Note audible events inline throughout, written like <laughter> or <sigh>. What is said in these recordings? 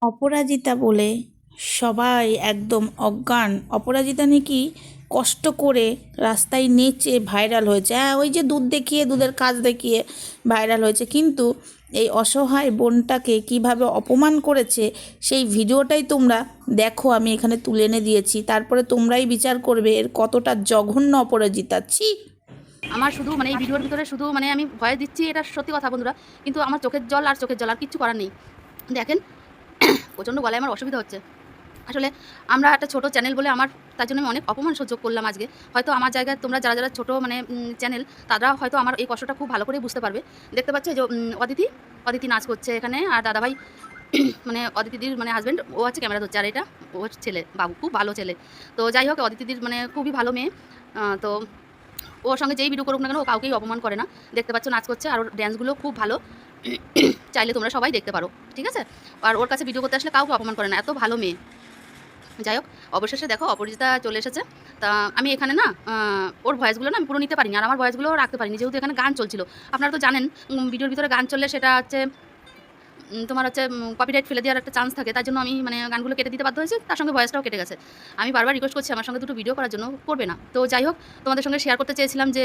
অপরাজিতা বলে সবাই একদম অজ্ঞান। অপরাজিতা নাকি কষ্ট করে রাস্তায় নেচে ভাইরাল হয়েছে। হ্যাঁ ওই যে দুধ দেখিয়ে, দুধের কাজ দেখিয়ে ভাইরাল হয়েছে। কিন্তু এই অসহায় বোনটাকে কীভাবে অপমান করেছে, সেই ভিডিওটাই তোমরা দেখো, আমি এখানে তুলে এনে দিয়েছি। তারপরে তোমরাই বিচার করবে এর কতটা জঘন্য অপরাজিতা। ছি! আমার শুধু মানে এই ভিডিওর ভিতরে শুধু মানে আমি ভয় দিচ্ছি, এটা সত্যি কথা বন্ধুরা। কিন্তু আমার চোখের জল আর চোখের জল আর কিচ্ছু করার নেই। দেখেন, <coughs> প্রচণ্ড গলায় আমার অসুবিধা হচ্ছে। আসলে আমরা একটা ছোট চ্যানেল বলে আমার, তার জন্য আমি অনেক অপমান সহ্য করলাম আজকে। হয়তো আমার জায়গায় তোমরা যারা যারা ছোটো মানে চ্যানেল, তারা হয়তো আমার এই কষ্টটা খুব ভালো করে বুঝতে পারবে। দেখতে পাচ্ছ যে অদিতি অদিতি নাচ করছে এখানে। আর দাদাভাই <coughs> মানে অদিতিদির মানে হাজব্যান্ড ও হচ্ছে ক্যামেরা ধরছে। আর এটা ও ছেলে, বাবু, খুব ভালো ছেলে। তো যাই হোক, অদিতিদির মানে খুবই ভালো মেয়ে। তো ওর সঙ্গে যেই ভিডিও করুক না কেন, ও কাউকেই অপমান করে না। দেখতে পাচ্ছ, নাচ করছে, আর ওর ড্যান্সগুলো খুব ভালো। চাইলে তোমরা সবাই দেখতে পারো, ঠিক আছে? আর ওর কাছে ভিডিও করতে আসলে কাউকে অপমান করে না, এত ভালো মেয়ে। যাই হোক, অবশেষে দেখো অপরিজিতা চলে এসেছে। তা আমি এখানে না ওর ভয়েসগুলো না আমি পুরো নিতে পারিনি, আর আমার ভয়েসগুলো রাখতে পারিনি, যেহেতু এখানে গান চলছিল। আপনারা তো জানেন ভিডিওর ভিতরে গান চললে সেটা হচ্ছে তোমার হচ্ছে কপিরাইট ফেলে দেওয়ার একটা চান্স থাকে, তার জন্য আমি মানে গানগুলো কেটে দিতে বাধ্য হয়েছি, তার সঙ্গে ভয়েসটাও কেটে গেছে। আমি বারবার রিকোয়েস্ট করছি, আমার সঙ্গে দুটো ভিডিও করার জন্য করবে না। তো যাই হোক, তোমাদের সঙ্গে শেয়ার করতে চেয়েছিলাম যে,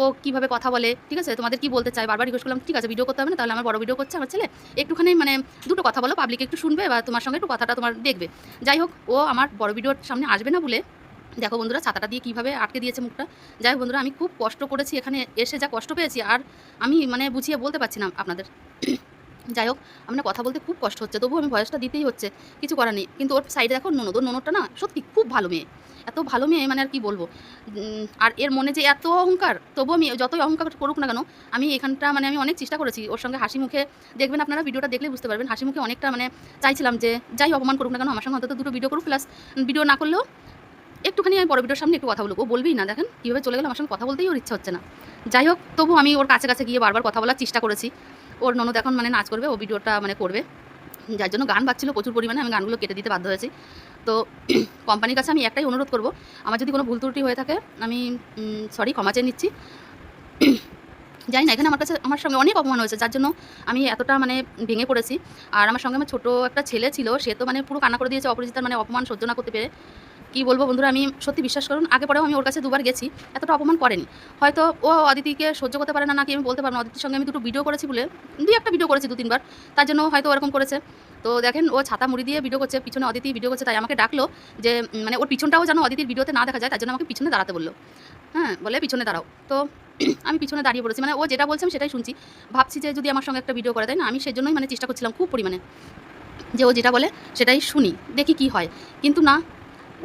ও কীভাবে কথা বলে, ঠিক আছে? তোমাদের কি বলতে চাই বারবার রিকোয়েস্ট করলাম, ঠিক আছে ভিডিও করতে হবে না, তাহলে আমার বড় ভিডিও করছে আমার ছেলে। একটুখানি মানে দুটো কথা বলো পাবলিক একটু শুনবে বা তোমার সঙ্গে একটু কথাটা তোমার দেখবে। যাই হোক, ও আমার বড় ভিডিওর সামনে আসবে না বলে, দেখো বন্ধুরা, ছাতাটা দিয়ে কীভাবে আটকে দিয়েছে মুখটা। যাই বন্ধুরা, আমি খুব কষ্ট করেছি, এখানে এসে যা কষ্ট পেয়েছি, আর আমি মানে বুঝিয়ে বলতে পারছি না আপনাদের। যাই হোক, আমরা কথা বলতে খুব কষ্ট হচ্ছে, তবুও আমি ভয়েসটা দিতেই হচ্ছে, কিছু করার নেই। কিন্তু ওর সাইডে দেখো, ননদ, ওর ননদটা না সত্যি খুব ভালো মেয়ে। এত ভালো মেয়ে মানে আর কি বলব? আর এর মনে যে এত অহংকার, তবুও আমি যতই অহংকার করুক না কেন, আমি এখানটা মানে আমি অনেক চেষ্টা করেছি। ওর সঙ্গে হাসি মুখে দেখবেন আপনারা, ভিডিওটা দেখলে বুঝতে পারবেন। হাসি মুখে অনেকটা মানে চাইছিলাম যে যাই অপমান করুক না কেন, আমার সঙ্গে অন্তত দুটো ভিডিও করুক প্লাস ভিডিও না করলেও একটুখানি আমি বড় ভিডিওর সামনে একটু কথা বলব। ও বলবেই না, দেখেন কীভাবে চলে গেলো, আমার সঙ্গে কথা বলতেই ওর ইচ্ছা হচ্ছে না। যাই হোক তবু আমি ওর কাছে কাছে গিয়ে বারবার কথা বলার চেষ্টা করেছি। ওর ননদ এখন মানে নাচ করবে, ও ভিডিওটা মানে করবে। যার জন্য গান বাজছিল প্রচুর পরিমাণে, আমি গানগুলো কেটে দিতে বাধ্য হয়েছি। তো <clears throat> কোম্পানির কাছে আমি একটাই অনুরোধ করব, আমার যদি কোনো ভুল ত্রুটি হয়ে থাকে, আমি সরি ক্ষমা চেয়ে নিচ্ছি। <clears throat> জানি না, এখানে আমার কাছে, আমার সঙ্গে অনেক অপমান হয়েছে, যার জন্য আমি এতটা মানে ভেঙে পড়েছি। আর আমার সঙ্গে আমার ছোটো একটা ছেলে ছিল, সে তো মানে পুরো কান্না করে দিয়েছে, অপরিচিতার মানে অপমান সহ্য না করতে পেরে। কী বলব বন্ধুরা, আমি সত্যি বিশ্বাস করুন, আগে পরেও আমি ওর কাছে দুবার গেছি, এতটা অপমান করেনি। হয়তো ও অদিতিকে সহ্য করতে পারে না, নাকি আমি বলতে পারব অদিতির সঙ্গে আমি দুটো ভিডিও করেছি বলে, দুই একটা ভিডিও করেছি দু তিনবার তার জন্য হয়তো ওরকম করেছে। তো দেখেন, ও ছাতা মুড়ি দিয়ে ভিডিও করছে, পিছনে অদিতি ভিডিও করছে, তাই আমাকে ডাকলো যে মানে ওর পিছনটাও যেন অদিতির ভিডিওতে না দেখা যায়, তার জন্য আমাকে পিছনে দাঁড়াতে বলল। হ্যাঁ বলে পিছনে দাঁড়াও। তো <clears throat> আমি পিছনে দাঁড়িয়ে পড়েছি। মানে ও যেটা বলছে আমি সেটাই শুনছি। ভাবছি যে যদি আমার সঙ্গে একটা ভিডিও করে দেয়, না, আমি সেই জন্যই মানে চেষ্টা করছিলাম খুব পরিমাণে যে ও যেটা বলে সেটাই শুনি, দেখি কি হয়। কিন্তু না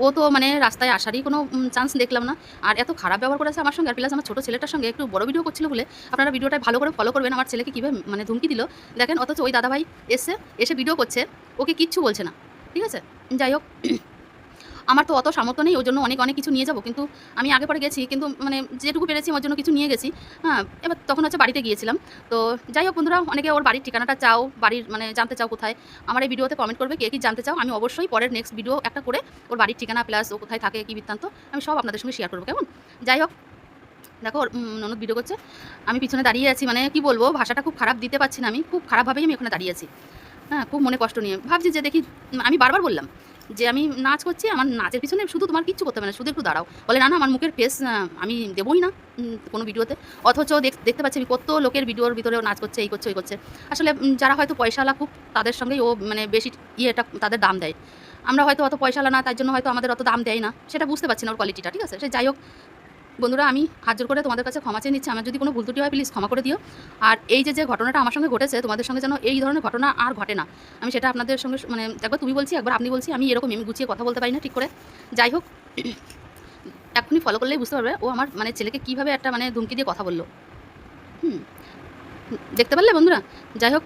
ও তো মানে রাস্তায় আসারই কোনো চান্স দেখলাম না। আর এত খারাপ ব্যবহার করেছে আমার সঙ্গে আর প্লাস আমার ছোটো ছেলেটার সঙ্গে, একটু বড় ভিডিও করছিল বলে। আপনারা ভিডিওটা ভালো করে ফলো করবেন, আমার ছেলেকে কীভাবে মানে ধুমকি দিল। দেখেন, অথচ ওই দাদাভাই এসে এসে ভিডিও করছে, ওকে কিচ্ছু বলছে না। ঠিক আছে? যাই হোক আমার তো অত সামর্থ্য নেই ওই জন্য অনেক অনেক কিছু নিয়ে যাব। কিন্তু আমি আগে পরে গেছি, কিন্তু মানে যেটুকু পেরেছি ওর জন্য কিছু নিয়ে গেছি। হ্যাঁ এবার তখন হচ্ছে বাড়িতে গিয়েছিলাম। তো যাই হোক বন্ধুরা, অনেকে ওর বাড়ির ঠিকানাটা চাও, বাড়ির মানে জানতে চাও কোথায়, আমার এই ভিডিওতে কমেন্ট করবে কে কী জানতে চাও। আমি অবশ্যই পরের নেক্সট ভিডিও একটা করে ওর বাড়ির ঠিকানা প্লাস ও কোথায় থাকে, কী বৃত্তান্ত, আমি সব আপনাদের সঙ্গে শেয়ার করব, কেমন? যাই হোক, দেখো ননদ ভিডিও করছে। আমি পিছনে দাঁড়িয়ে আছি মানে কি বলব, ভাষাটা খুব খারাপ দিতে পারছি না আমি, খুব খারাপভাবেই আমি ওখানে দাঁড়িয়ে আছি। হ্যাঁ খুব মনে কষ্ট নিয়ে। ভাবছি যে দেখি, আমি বারবার বললাম যে আমি নাচ করছি, আমার নাচের পিছনে শুধু তোমার কিচ্ছু করতে হবে না, শুধু একটু দাঁড়াও। বলে, না না, আমার মুখের ফেস আমি দেবই না কোনো ভিডিওতে অথচ দেখ- দেখতে পাচ্ছি আমি কত লোকের ভিডিওর ভিতরেও নাচ করছে, এই করছে, ওই করছে। আসলে যারা হয়তো পয়সাওয়ালা খুব তাদের সঙ্গেই ও মানে বেশি ইয়েটা তাদের দাম দেয়। আমরা হয়তো অত পয়সাওয়ালা না তার জন্য হয়তো আমাদের অত দাম দেয় না। সেটা বুঝতে পারছি না ওর কোয়ালিটিটা ঠিক আছে? সে যাই হোক বন্ধুরা, আমি হাত জোর করে তোমাদের কাছে ক্ষমা চেয়ে নিচ্ছি। আমার যদি কোনো ভুল ত্রুটি হয় প্লিজ ক্ষমা করে দিও। আর এই যে যে ঘটনাটা আমার সঙ্গে ঘটেছে, তোমাদের সঙ্গে যেন এই ধরনের ঘটনা আর ঘটে না। আমি সেটা আপনাদের সঙ্গে মানে একবার তুমি বলছি, একবার আপনি বলছি, আমি এরকম গুছিয়ে কথা বলতে পারি না ঠিক করে। যাই হোক এখনই ফলো করলেই বুঝতে পারবে, ও আমার মানে ছেলেকে কীভাবে একটা মানে ধুমকি দিয়ে কথা বলল। হুম, দেখতে পারলে বন্ধুরা? যাই হোক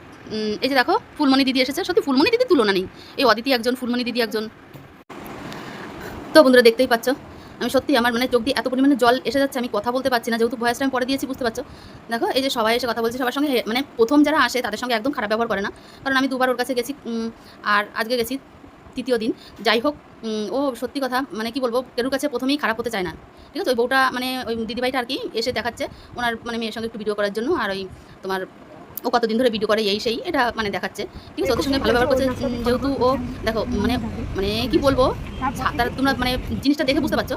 এই যে দেখো, ফুলমণি দিদি এসেছে। সত্যি, ফুলমণি দিদি তুলনা নেই। এই অদিতি একজন, ফুলমণি দিদি একজন। তো বন্ধুরা, দেখতেই পাচ্ছ আমি সত্যি আমার মানে চোখ দিয়ে এত পরিমাণে জল এসে যাচ্ছে, আমি কথা বলতে পারছি না, যেহেতু ভয়েসটা আমি পরে দিয়েছি, বুঝতে পারছ? দেখো, এই যে সবাই এসে কথা বলছে, সবার সঙ্গে মানে প্রথম যারা আসে তাদের সঙ্গে একদম খারাপ ব্যবহার করে না। কারণ আমি দুবার ওর কাছে গেছি আর আজকে গেছি তৃতীয় দিন। যাই হোক ও সত্যি কথা মানে কি বলব, কেরুর কাছে প্রথমেই খারাপ হতে চায় না। ঠিক আছে? ওই বউটা মানে ওই দিদিভাইটা আর কি এসে দেখাচ্ছে, ওনার মানে মেয়ের সঙ্গে একটু ভিডিও করার জন্য, আর ওই তোমার ও কতদিন ধরে ভিডিও করে, এই সেই, এটা মানে দেখাচ্ছে। ঠিক আছে, ওদের সঙ্গে ভালো ব্যবহার করছে, যেহেতু ও, দেখো মানে মানে কি বলব ছাতার তোমরা মানে জিনিসটা দেখে বুঝতে পারছ।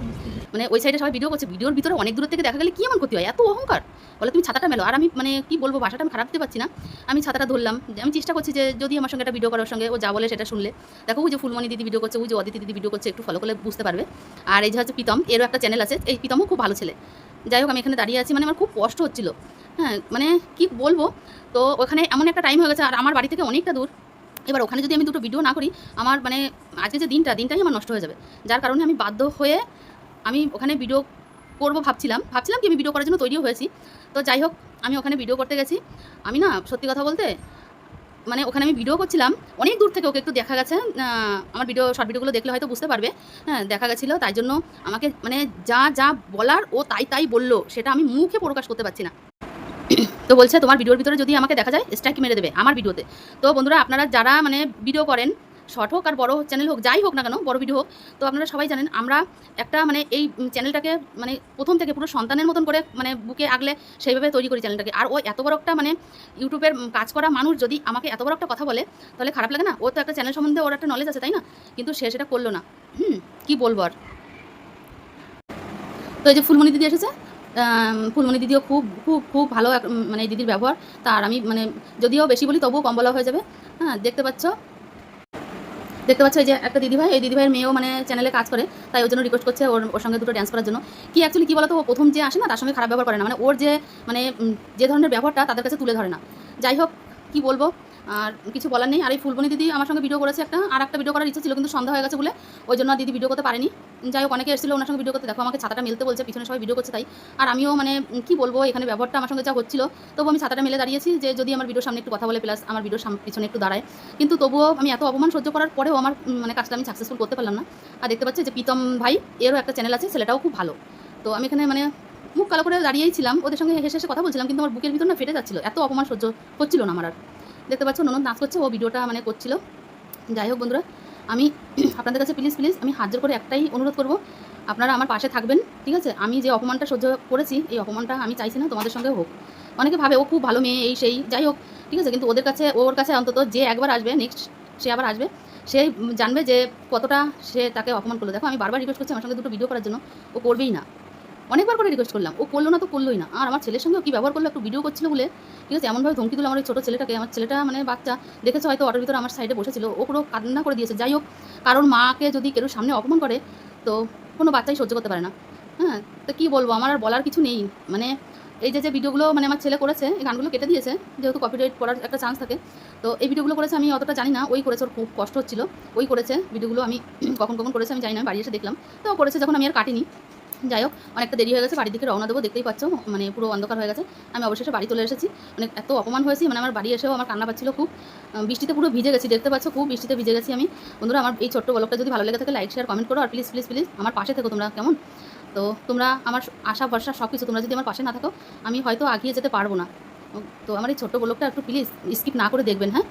মানে ওই সাইডে সবাই ভিডিও করছে ভিডিওর ভিতরে অনেক দূর থেকে দেখা গেলে কি এমন ক্ষতি হয়, এত অহংকার। বলে, তুমি ছাতাটা মেলো। আর আমি মানে কি বলব, ভাষাটা আমি খারাপ দিতে পারছি না। আমি ছাতাটা ধরলাম আমি চেষ্টা করছি যে যদি আমার সঙ্গে একটা ভিডিও করার সঙ্গে ও যা বলে সেটা শুনলে। দেখো, ওই যে ফুলমণি দিদি ভিডিও করছে, ওই যে অদিতি দিদি ভিডিও করছে, একটু ফলো করলে বুঝতে পারবে। আর এই যে হচ্ছে প্রীতম, এরও একটা চ্যানেল আছে। এই প্রীতমও খুব ভালো ছেলে। যাই হোক, আমি এখানে দাঁড়িয়ে আছি মানে আমার খুব কষ্ট হচ্ছিল। হ্যাঁ মানে কি বলব? তো ওখানে এমন একটা টাইম হয়ে গেছে, আর আমার বাড়ি থেকে অনেকটা দূর। এবার ওখানে যদি আমি দুটো ভিডিও না করি, আমার মানে আজকে যে দিনটা, দিনটাই আমার নষ্ট হয়ে যাবে। যার কারণে আমি বাধ্য হয়ে আমি ওখানে ভিডিও করব ভাবছিলাম। ভাবছিলাম কি আমি ভিডিও করার জন্য তৈরিও হয়েছি। তো যাই হোক, আমি ওখানে ভিডিও করতে গেছি। আমি না, সত্যি কথা বলতে মানে ওখানে আমি ভিডিও করছিলাম। অনেক দূর থেকে ওকে একটু দেখা গেছে। আমার ভিডিও শর্ট ভিডিওগুলো দেখলে হয়তো বুঝতে পারবে। হ্যাঁ দেখা গেছিল, তাই জন্য আমাকে মানে যা যা বলার ও তাই তাই বলল, সেটা আমি মুখে প্রকাশ করতে পারছি না। তো বলছে, তোমার ভিডিওর ভিতরে যদি আমাকে দেখা যায় স্ট্রাইক মেরে দেবে আমার ভিডিওতে। তো বন্ধুরা, আপনারা যারা মানে ভিডিও করেন শর্ট হোক আর বড় চ্যানেল হোক, যাই হোক না কেন, বড় ভিডিও হোক, তো আপনারা সবাই জানেন, আমরা একটা মানে এই চ্যানেলটাকে মানে প্রথম থেকে পুরো সন্তানের মতন করে মানে বুকে আগলে সেইভাবে তৈরি করি চ্যানেলটাকে আর ও এত বড় একটা মানে ইউটিউবের কাজ করা মানুষ যদি আমাকে এত বড় একটা কথা বলে, তাহলে খারাপ লাগে না? ও তো একটা চ্যানেল সম্বন্ধে ওর একটা নলেজ আছে, তাই না? কিন্তু সে সেটা করল না। হুম, কী বলব আর? তো এই যে ফুলমণি দিদি এসেছে ফুলমণি দিদিও খুব খুব খুব ভালো মানে দিদির ব্যবহার। তার আমি মানে যদিও বেশি বলি তবুও কম বলা হয়ে যাবে। হ্যাঁ দেখতে পাচ্ছ? দেখতে পাচ্ছ এই যে একটা দিদিভাই, এই দিদিভাইয়ের মেয়েও মানে চ্যানেলে কাজ করে, তাই ওর জন্য রিকোয়েস্ট করছে ওর ওর সঙ্গে দুটো ড্যান্স করার জন্য। কি অ্যাকচুয়ালি কী বলতো, ও প্রথম যে আসে না, তার সঙ্গে খারাপ ব্যবহার করে না। মানে ওর যে মানে যে ধরনের ব্যবহারটা তাদের কাছে তুলে ধরে না। যাই হোক, কি বলব? আর কিছু বলার নেই। আর এই ফুলবনি দিদি আমার সঙ্গে ভিডিও করেছে একটা, আর একটা ভিডিও করার ইচ্ছে ছিল, কিন্তু সন্ধ্যা হয়ে গেছে বলে ওই জন্য দিদি ভিডিও করতে পারেনি। যাই হোক, অনেকে এসেছিল ওনার সঙ্গে ভিডিও করতে। দেখো, আমাকে ছাতাটা মেলতে বলছে, পিছনে সবাই ভিডিও করছে তাই। আর আমিও মানে কি বলব, এখানে ব্যবহারটা আমার সঙ্গে যা হচ্ছিল তবু আমি ছাতাটা মেলে দাঁড়িয়েছি যে যদি আমার ভিডিওর সামনে একটু কথা বলে প্লাস আমার ভিডিওর পিছনে একটু দাঁড়ায়। কিন্তু তবুও আমি এত অপমান সহ্য করার পরেও আমার মানে কাজটা আমি সাকসেসফুল করতে পারলাম না। আর দেখতে পাচ্ছি যে প্রীতম ভাই, এরও একটা চ্যানেল আছে, ছেলেটাও খুব ভালো। তো আমি এখানে মানে মুখ কালো করে দাঁড়িয়েই ছিলাম, ওদের সঙ্গে হেসে হেসে কথা বলছিলাম, কিন্তু আমার বুকের ভিতর না ফেটে যাচ্ছিল। এত অপমান সহ্য হচ্ছিল না আমার আর। দেখতে পাচ্ছ, ননদ নাচ করছে, ও ভিডিওটা মানে করছিল। যাই হোক বন্ধুরা আমি <clears throat> আপনাদের কাছে প্লিজ প্লিজ আমি হাত করে একটাই অনুরোধ করব। আপনারা আমার পাশে থাকবেন, ঠিক আছে? আমি যে অপমানটা সহ্য করেছি, এই অপমানটা আমি চাইছি না, তোমাদের সঙ্গে হোক। অনেকে ভাবে ও খুব ভালো মেয়ে, এই সেই, যাই হোক, ঠিক আছে? কিন্তু ওদের কাছে, ওর কাছে অন্তত যে একবার আসবে নেক্সট সে আবার আসবে, সে জানবে যে কতটা সে তাকে অপমান করল। দেখো, আমি বারবার রিকোয়েস্ট করছি আমার সঙ্গে দুটো ভিডিও করার জন্য, ও করবেই না। অনেকবার করে রিকোয়েস্ট করলাম। ও করল না তো করলোই না। আর আমার ছেলের সঙ্গেও কি ব্যবহার করল একটু ভিডিও করছিল বলে। ঠিক আছে, এমনভাবে ধমকি দিল আমার ওই ছোটো ছেলেটাকে। আমার ছেলেটা মানে বাচ্চা। দেখেছে হয়তো অটোর ভিতরে আমার সাইডে বসেছিল। ও পুরো কান্না করে দিয়েছে। যাই হোক কারণ মাকে যদি কেউ সামনে অপমান করে, তো কোনো বাচ্চাই সহ্য করতে পারে না। হ্যাঁ তো কী বলব? আমার আর বলার কিছু নেই। মানে এই যে যে ভিডিওগুলো মানে আমার ছেলে করেছে, এই গানগুলো কেটে দিয়েছে, যেহেতু কপিরাইট করার একটা চান্স থাকে। তো এই ভিডিওগুলো করেছে আমি অতটা জানি না। ওই করেছে, ওর খুব কষ্ট হচ্ছিল। ওই করেছে ভিডিওগুলো আমি <clears throat> কখন কখন করেছে আমি জানি না। বাড়ি এসে দেখলাম। তো করেছে যখন, আমি আর কাটিনি। যাই হোক, অনেকটা দেরি হয়ে গেছে, বাড়ির দিকে রওনা দেবো, দেখতেই পাচ্ছ মানে পুরো অন্ধকার হয়ে গেছে। আমি অবশেষে বাড়ি চলে এসেছি মানে এত অপমান হয়েছি মানে আমার বাড়ি এসেও আমার কান্না পাচ্ছিল খুব। বৃষ্টিতে পুরো ভিজে গেছি, দেখতে পাচ্ছ, খুব বৃষ্টিতে ভিজে গেছি আমি। বন্ধুরা, আমার এই ছোট্ট ব্লগটা যদি ভালো লেগে থাকে লাইক শেয়ার কমেন্ট করো, আর প্লিজ প্লিজ প্লিজ আমার পাশে থেকো তোমরা, কেমন? তো তোমরা আমার আশা, ভরসা সব কিছু তোমরা যদি আমার পাশে না থাকো, আমি হয়তো আগিয়ে যেতে পারব না। তো আমার এই ছোট্ট ব্লগটা একটু প্লিজ স্কিপ না করে দেখবেন হ্যাঁ?